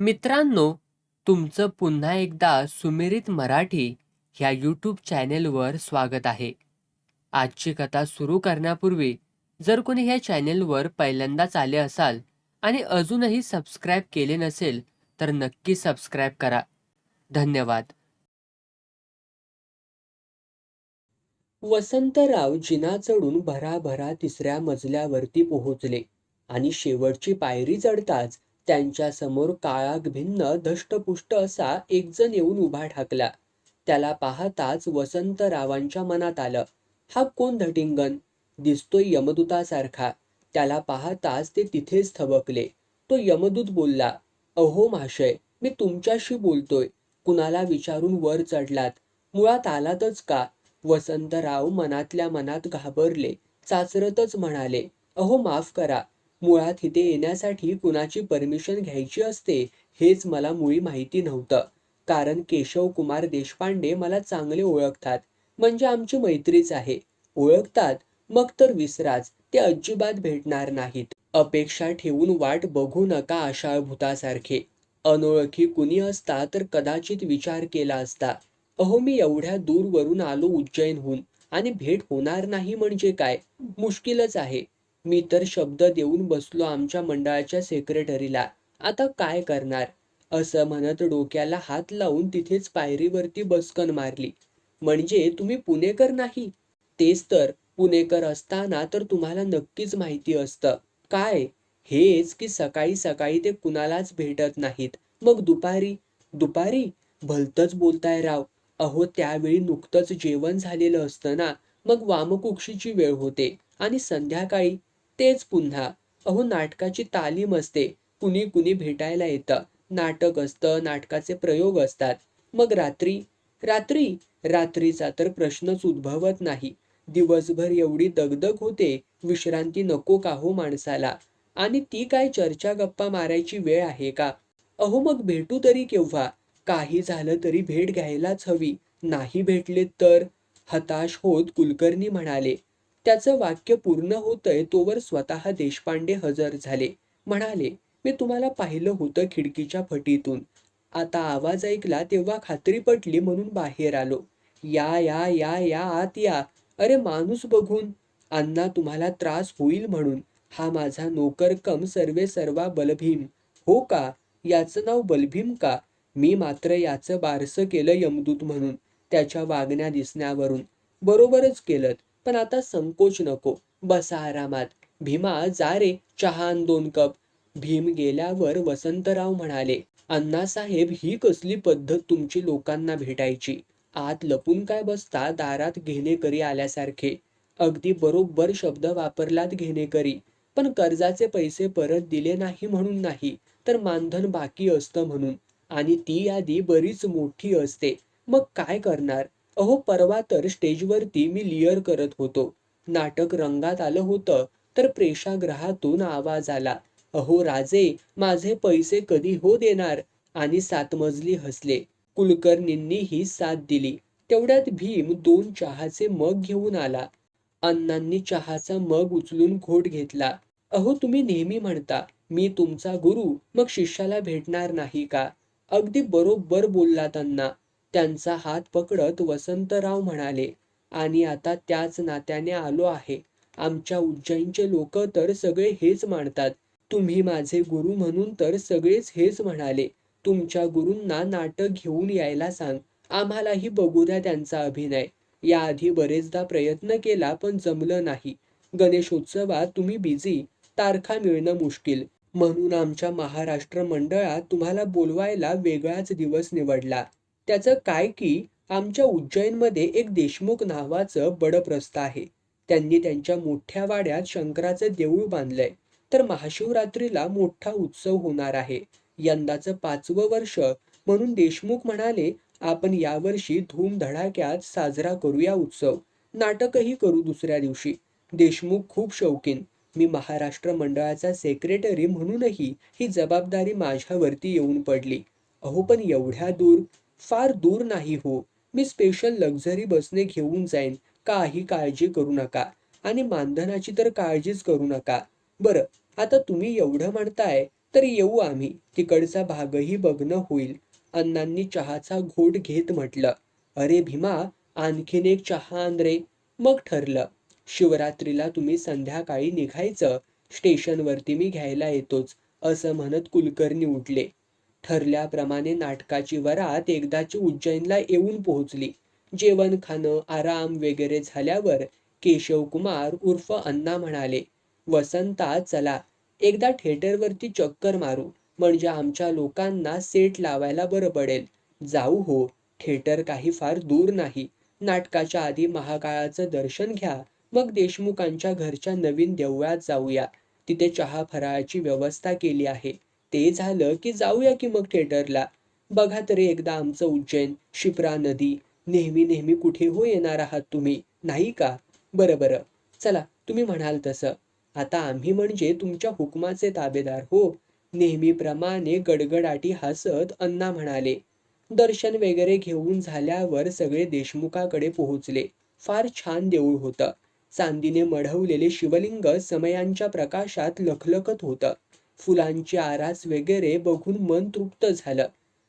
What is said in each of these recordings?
मित्रांनो तुमचं पुन्हा एकदा सुमिरित मराठी ह्या यूट्यूब चॅनेलवर स्वागत आहे. आजची कथा सुरू करण्यापूर्वी जर कोणी ह्या चॅनेलवर पहिल्यांदाच आले असाल आणि अजूनही सबस्क्राईब केले नसेल तर नक्की सबस्क्राईब करा. धन्यवाद. वसंतराव जिना चढून भराभरा तिसऱ्या मजल्यावरती पोहोचले आणि शेवटची पायरी चढताच त्यांच्यासमोर काळाग भिन्न धष्टपुष्ट असा एकजण येऊन उभा ठाकला. त्याला पाहताच वसंतरावांच्या मनात आलं हा कोण धटिंगन दिसतोय यमदूतासारखा. त्याला पाहताच ते तिथेच थबकले. तो यमदूत बोलला अहो महाशय मी तुमच्याशी बोलतोय. कुणाला विचारून वर चढलात? मुळात आलातच का? वसंतराव मनातल्या मनात घाबरले चाचरतच म्हणाले अहो माफ करा. मुळात इथे येण्यासाठी कुणाची परमिशन घ्यायची असते हेच मला मुळी माहिती नव्हतं. कारण केशव कुमार देशपांडे मला चांगले ओळखतात. म्हणजे आमची मैत्रीच आहे. ओळखतात मग तर विसराच ते अजिबात भेटणार नाहीत. अपेक्षा ठेवून वाट बघू नका आशाळभूतासारखे अनोळखी कुणी असता तर कदाचित विचार केला असता. अहो मी एवढ्या दूरवरून आलो उज्जैनहून. आणि भेट होणार नाही म्हणजे काय? मुश्किलच आहे. मी तर शब्द देऊन बसलो आमच्या मंडळाच्या सेक्रेटरीला आता काय करणार? असं म्हणत डोक्याला हात लावून तिथेच पायरीवरती बसकन मारली. म्हणजे तुम्ही पुणेकर नाही? तेच तर पुणेकर असताना तर तुम्हाला नक्कीच माहिती असतं. काय? हेच की सकाळी सकाळी ते कुणालाच भेटत नाहीत. मग दुपारी? दुपारी? भलतच बोलताय राव. अहो त्यावेळी नुकतंच जेवण झालेलं असतं ना. मग वामकुक्षीची वेळ होते. आणि संध्याकाळी? तेच पुन्हा. अहो नाटकाची तालीम असते. कुणी कुणी भेटायला येतं. नाटक असतं नाटकाचे प्रयोग असतात. मग रात्री? रात्री? रात्रीचा तर प्रश्नच उद्भवत नाही. दिवसभर एवढी दगदग होते विश्रांती नको का हो माणसाला? आणि ती काय चर्चा गप्पा मारायची वेळ आहे का? अहो मग भेटू तरी केव्हा? काही झालं तरी भेट घ्यायलाच हवी. नाही भेटले तर? हताश होत कुलकर्णी म्हणाले. त्याचं वाक्य पूर्ण होतंय तोवर स्वतः देशपांडे हजर झाले. म्हणाले मी तुम्हाला पाहिलं होतं खिडकीच्या फटीतून. आता आवाज ऐकला तेव्हा खात्री पटली म्हणून बाहेर आलो. या या या या आत या. अरे माणूस बघून. अण्णा तुम्हाला त्रास होईल म्हणून. हा माझा नोकर कम सर्वे सर्वा बलभीम. हो का? याचं नाव बलभीम का? मी मात्र याचं बारसं केलं यमदूत म्हणून. त्याच्या वागण्या दिसण्यावरून. बरोबरच केलं पण आता संकोच नको. बसा आरामात. भीमा जा रे चहा आण दोन कप. भीम गेल्यावर वसंतराव म्हणाले अण्णासाहेब ही कसली पद्धत तुमची लोकांना भेटायची? आत लपून काय बसता दारात घेणेकरी आल्यासारखे? अगदी बरोबर शब्द वापरलात घेणेकरी. पण कर्जाचे पैसे परत दिले नाही म्हणून नाही तर मानधन बाकी असतं म्हणून. आणि ती यादी बरीच मोठी असते. मग काय करणार? अहो परवा तर स्टेजवरती मी लिअर करत होतो. नाटक रंगात आलं होतं तर प्रेक्षागृहातून आवाज आला. अहो राजे माझे पैसे कधी हो देणार? आणि सातमजली हसले. कुलकर्णींनी ही साथ दिली. तेवढ्यात भीम दोन चहाचे मग घेऊन आला. अण्णांनी चहाचा मग उचलून घोट घेतला. अहो तुम्ही नेहमी म्हणता मी तुमचा गुरु मग शिष्याला भेटणार नाही का? अगदी बरोबर बोललात अण्णा. त्यांचा हात पकडत वसंतराव म्हणाले आणि आता त्याच नात्याने आलो आहे. आमच्या उज्जैनचे लोक तर सगळे हेच मानतात. तुम्ही माझे गुरु म्हणून तर सगळेच हेच म्हणाले. तुमच्या गुरूंना नाटक घेऊन यायला सांग. आम्हालाही बघू द्या त्यांचा अभिनय. याआधी बरेचदा प्रयत्न केला पण जमलं नाही. गणेशोत्सवात तुम्ही बिझी तारखा मिळणं मुश्किल. म्हणून आमच्या महाराष्ट्र मंडळात तुम्हाला बोलवायला वेगळाच दिवस निवडला. त्याचं काय की आमच्या उज्जैनमध्ये एक देशमुख नावाचं बडप्रस्थ आहे. त्यांनी त्यांच्या मोठ्या वाड्यात शंकराचं देऊळ बांधलंय. तर महाशिवरात्रीला मोठा उत्सव होणार आहे. यंदाचं पाचवं वर्ष म्हणून देशमुख म्हणाले आपण यावर्षी धूमधडाक्यात साजरा करूया उत्सव. नाटकही करू दुसऱ्या दिवशी. देशमुख खूप शौकीन. मी महाराष्ट्र मंडळाचा सेक्रेटरी म्हणूनही ही जबाबदारी माझ्यावरती येऊन पडली. अहो पण एवढ्या दूर फार दूर नाही हो. मी स्पेशल लक्झरी बसने घेऊन जाईन. काही काळजी करू नका. आणि मानधनाची तर काळजीच करू नका. बरं आता तुम्ही एवढं म्हणताय तर येऊ आम्ही. तिकडचा भागही बघणं होईल. अण्णांनी चहाचा घोट घेत म्हटलं. अरे भीमा आणखीन एक चहा आण रे. मग ठरलं. शिवरात्रीला तुम्ही संध्याकाळी निघायचं. स्टेशनवरती मी घ्यायला येतोच असं म्हणत कुलकर्णी उठले. ठरल्याप्रमाणे नाटकाची वरात एकदाची उज्जैनला येऊन पोहोचली. जेवण खाणं आराम वगैरे झाल्यावर केशव कुमार उर्फ अण्णा म्हणाले वसंता चला. एकदा थिएटरवरती चक्कर मारू. म्हणजे आमच्या लोकांना सेट लावायला बरं पडेल. जाऊ हो. थिएटर काही फार दूर नाही. नाटकाच्या आधी महाकाळाचं दर्शन घ्या. मग देशमुखांच्या घरच्या नवीन देवळात जाऊया. तिथे चहा फराळाची व्यवस्था केली आहे. ते झालं की जाऊया की मग थिएटरला बघा तरी एकदा आमचं उज्जैन शिप्रा नदी नेहमी नेहमी कुठे हो येणार आहात तुम्ही? नाही का? बरं बरं. चला तुम्ही म्हणाल तसं. आता आम्ही म्हणजे तुमच्या हुकमाचे ताबेदार हो. नेहमीप्रमाणे गडगडाटी हसत अण्णा म्हणाले. दर्शन वगैरे घेऊन झाल्यावर सगळे देशमुखाकडे पोहोचले. फार छान देऊळ होतं. चांदीने मढवलेले शिवलिंग समयांच्या प्रकाशात लखलखत होतं. फुलांची आरास वगैरे बघून मन तृप्त झालं.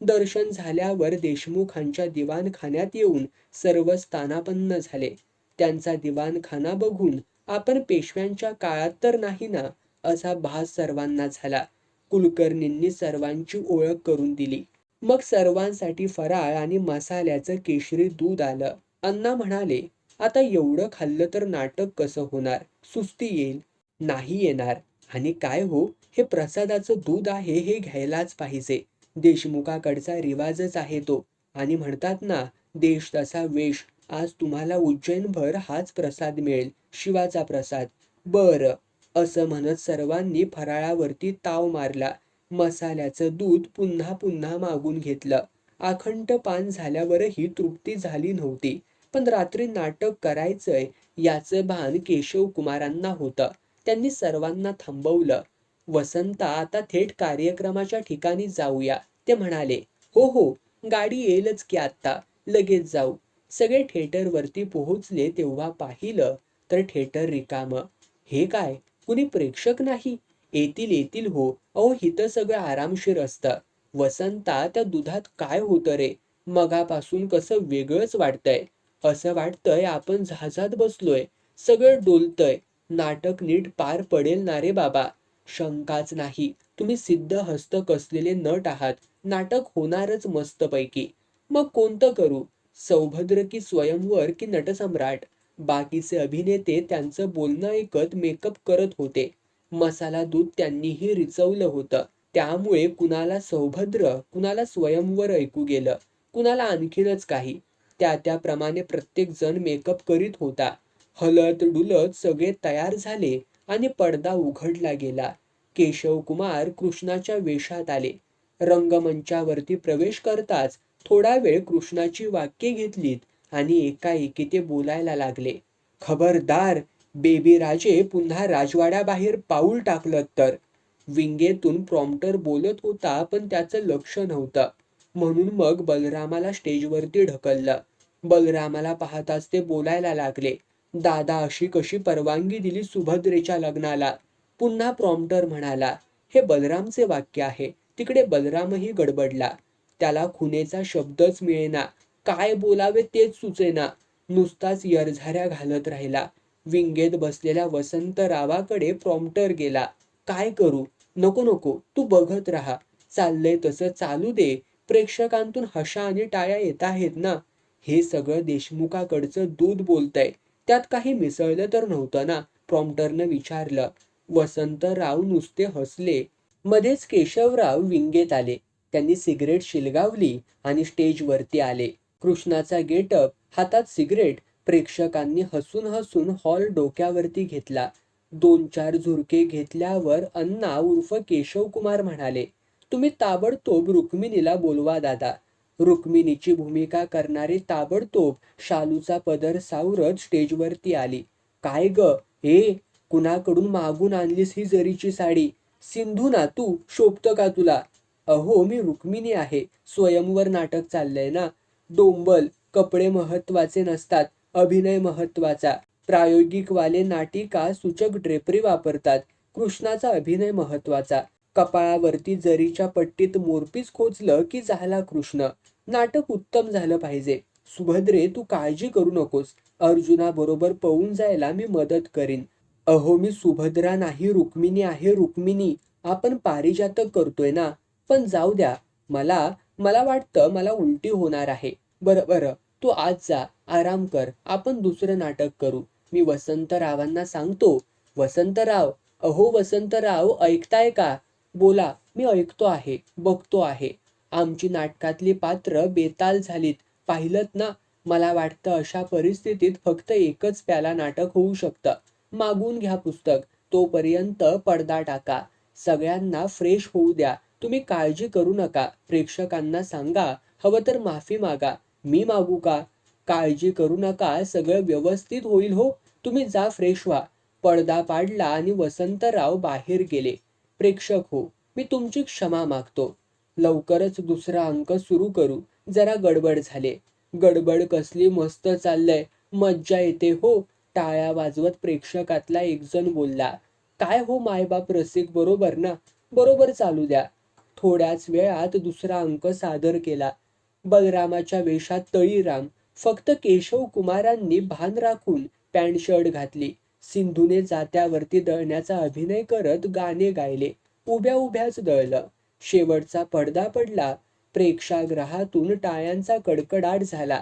दर्शन झाल्यावर देशमुखांच्या दिवाणखान्यात येऊन सर्व स्थानापन्न झाले. त्यांचा दिवाणखाना बघून आपण पेशव्यांच्या काळात तर नाही ना असा भास सर्वांना झाला. कुलकर्णींनी सर्वांची ओळख करून दिली. मग सर्वांसाठी फराळ आणि मसाल्याचं केशरी दूध आलं. अण्णा म्हणाले आता एवढं खाल्लं तर नाटक कसं होणार? सुस्ती येईल? नाही येणार. आणि काय हो? हे प्रसादाचं दूध आहे हे घ्यायलाच पाहिजे. देशमुखाकडचा रिवाजच आहे तो. आणि म्हणतात ना देश तसा वेश आज तुम्हाला उज्जैनभर हाच प्रसाद मिळेल शिवाचा प्रसाद. बर असं म्हणत सर्वांनी फराळावरती ताव मारला. मसाल्याचं दूध पुन्हा पुन्हा मागून घेतलं. आखंड पान झाल्यावरही तृप्ती झाली नव्हती. पण रात्री नाटक करायचंय याचं भान केशव कुमारांना होतं. त्यांनी सर्वांना थांबवलं. वसंता आता थेट कार्यक्रमाच्या ठिकाणी जाऊया ते म्हणाले. हो हो गाडी येईलच की आत्ता लगेच जाऊ. सगळे थिएटरवरती पोहोचले तेव्हा पाहिलं तर थिएटर रिकाम. हे काय कुणी प्रेक्षक नाही? येतील येतील हो. अहो हिथं सगळं आरामशीर असतं. वसंता त्या दुधात काय होतं रे? मगापासून कसं वेगळंच वाटतंय. असं वाटतंय आपण जहाजात बसलोय. सगळं डोलतंय. नाटक नीट पार पडेल ना रे बाबा. शंकाच नाही. तुम्ही सिद्ध हस्त कसलेले नट आहात. नाटक होणारच मस्तपैकी. मग कोणतं करू? सौभद्र की स्वयंवर की नटसम्राट? बाकीचे अभिनेते त्यांचं बोलणं ऐकत मेकअप करत होते. मसाला दूध त्यांनीही रिचवलं होतं. त्यामुळे कुणाला सौभद्र कुणाला स्वयंवर ऐकू गेलं? कुणाला आणखीनच काही? त्या त्याप्रमाणे प्रत्येक जण मेकअप करीत होता. हलत डुलत सगळे तयार झाले आणि पडदा उघडला गेला. केशव कुमार कृष्णाच्या वेशात आले. रंगमंचावरती प्रवेश करताच थोडा वेळ कृष्णाची वाक्ये घेतलीत आणि एकाएकी ते बोलायला लागले. खबरदार बेबी राजे पुन्हा राजवाड्याबाहेर पाऊल टाकलं तर. विंगेतून प्रॉम्प्टर बोलत होता पण त्याचं लक्ष नव्हतं. म्हणून मग बलरामाला स्टेजवरती ढकललं. बलरामाला पाहताच ते बोलायला लागले. दादा अशी कशी परवानगी दिली सुभद्रेच्या लग्नाला? पुन्हा प्रॉम्प्टर म्हणाला हे बलरामचे वाक्य आहे. तिकडे बलरामही गडबडला. त्याला खुनेचा शब्दच मिळेना. काय बोलावे तेच सुचेना. नुसताच यरझाऱ्या घालत राहिला. विंगेत बसलेल्या वसंतरावाकडे प्रॉम्प्टर गेला. काय करू? नको नको. तू बघत राहा. चाललंय तसं चालू दे. प्रेक्षकांतून हशा आणि टाळ्या येत आहेत ना. हे सगळं देशमुखाकडचं दूध बोलतंय. त्यात काही मिसळलं तर नव्हतं ना प्रॉम्प्टरनं विचारलं. वसंतराव नुसते हसले. मध्येच केशवराव विंगेत आले. त्यांनी सिगरेट शिलगावली आणि स्टेजवरती आले. कृष्णाचा गेटअप हातात सिगरेट प्रेक्षकांनी हसून हसून हॉल डोक्यावरती घेतला. दोन चार झुरके घेतल्यावर अण्णा उर्फ केशव कुमार म्हणाले तुम्ही ताबडतोब रुक्मिणीला बोलवा दादा. रुक्मिणीची भूमिका करणारी ताबडतोब शालूचा पदर सावरत स्टेजवरती आली. काय ग? हे? कुणाकडून मागून आणलीस ही जरीची साडी? सिंधू ना तू शोभतं का तुला? अहो मी रुक्मिणी आहे. स्वयंवर नाटक चाललंय ना. डोंबल कपडे महत्त्वाचे नसतात अभिनय महत्त्वाचा प्रायोगिकवाले नाटिका सूचक ड्रेपरी वापरतात कृष्णाचा अभिनय महत्त्वाचा कपाळावरती जरीच्या पट्टीत मोरपीस खोचलं की झाला कृष्ण. नाटक उत्तम झालं पाहिजे. सुभद्रे तू काळजी करू नकोस. अर्जुनाबरोबर पळून जायला मी मदत करीन. अहो मी सुभद्रा नाही रुक्मिणी आहे रुक्मिणी. आपण पारिजातक करतोय ना? पण जाऊ द्या. मला मला वाटतं मला उलटी होणार आहे. बरं बरं. तू आज जा. आराम कर. आपण दुसरं नाटक करू. मी वसंतरावांना सांगतो. वसंतराव. अहो वसंतराव ऐकताय का? बोला मी ऐकतो आहे बघतो आहे. आमची नाटकातली पात्र बेताल झालीत. पाहिलत ना मला वाटतं अशा परिस्थितीत फक्त एकच प्याला नाटक होऊ शकतं. मागून घ्या पुस्तक तोपर्यंत पडदा टाका. सगळ्यांना फ्रेश होऊ द्या. तुम्ही काळजी करू नका. प्रेक्षकांना सांगा हवं तर माफी मागा. मी मागू का? काळजी करू नका सगळं व्यवस्थित होईल हो. तुम्ही जा फ्रेश व्हा. पडदा पाडला आणि वसंतराव बाहेर गेले. प्रेक्षक हो. मी तुमची क्षमा मागतो. लवकरच दुसरा अंक सुरू करू. जरा गडबड झाले. गडबड कसली मस्त चाललंय. मज्जा येते हो. टाळ्या वाजवत प्रेक्षकातला एकजण बोलला काय हो मायबाप रसिक बरोबर ना? बरोबर चालू द्या. थोड्याच वेळात दुसरा अंक सादर केला. बलरामाच्या वेशात तळीराम फक्त केशव कुमारांनी भान राखून पॅन्ट शर्ट घातली. सिंधूने जात्यावरती दळण्याचा अभिनय करत गाणे गायले. उभ्या उभ्याच दळलं. शेवटचा पडदा पडला. प्रेक्षागृहातून टाळ्यांचा कडकडाट झाला.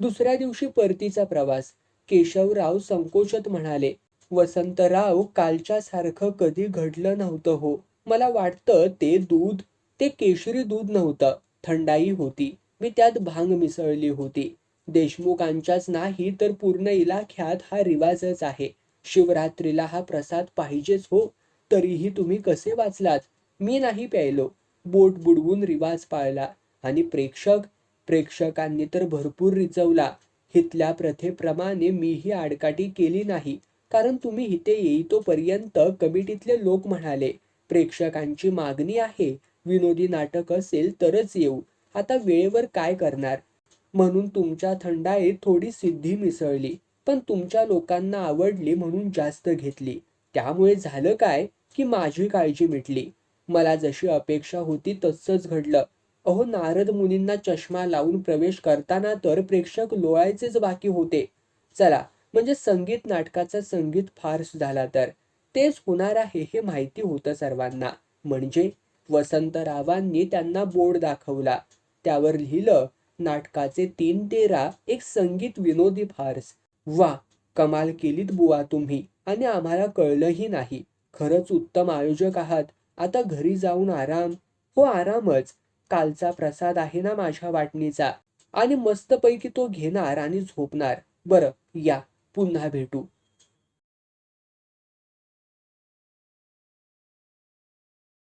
दुसऱ्या दिवशी परतीचा प्रवास. केशवराव संकोचत म्हणाले वसंतराव कालच्या सारखं कधी घडलं नव्हतं हो. मला वाटतं ते दूध ते केशरी दूध नव्हतं. थंडाई होती. मी त्यात भांग मिसळली होती. देशमुखांच्याच नाही तर पूर्ण इलाख्यात हा रिवाजच आहे. शिवरात्रीला हा प्रसाद पाहिजेच हो तरीही तुम्ही कसे वाचलात? मी नाही प्यायलो. बोट बुडवून रिवाज पाळला आणि प्रेक्षक प्रेक्षकांनी तर भरपूर रिचवला. हितल्या प्रथेप्रमाणे मीही आडकाठी केली नाही कारण तुम्ही इथे येईतोपर्यंत कमिटीतले लोक म्हणाले प्रेक्षकांची मागणी आहे विनोदी नाटक असेल तरच येऊ. आता वेळेवर काय करणार? म्हणून तुमच्या थंडाईत थोडी सिद्धी मिसळली. पण तुमच्या लोकांना आवडली म्हणून जास्त घेतली. त्यामुळे झालं काय की माझी काळजी मिटली. मला जशी अपेक्षा होती तसंच घडलं. अहो नारद मुनींना चष्मा लावून प्रवेश करताना तर प्रेक्षक लोळायचेच बाकी होते. चला म्हणजे संगीत नाटकाचा संगीत फार्स झाला तर. तेच होणार आहे हे माहिती होतं सर्वांना. म्हणजे? वसंतरावांनी त्यांना बोर्ड दाखवला. त्यावर लिहिलं नाटकाचे तीन तेरा एक संगीत विनोदी फार्स. वा कमाल केलीत बुवा तुम्ही आणि आम्हाला कळलंही नाही. खरंच उत्तम आयोजक आहात. आता घरी जाऊन आराम. हो आरामच. कालचा प्रसाद आहे ना माझ्या वाटणीचा? आणि मस्तपैकी तो घेणार आणि झोपणार. बरं या. पुन्हा भेटू.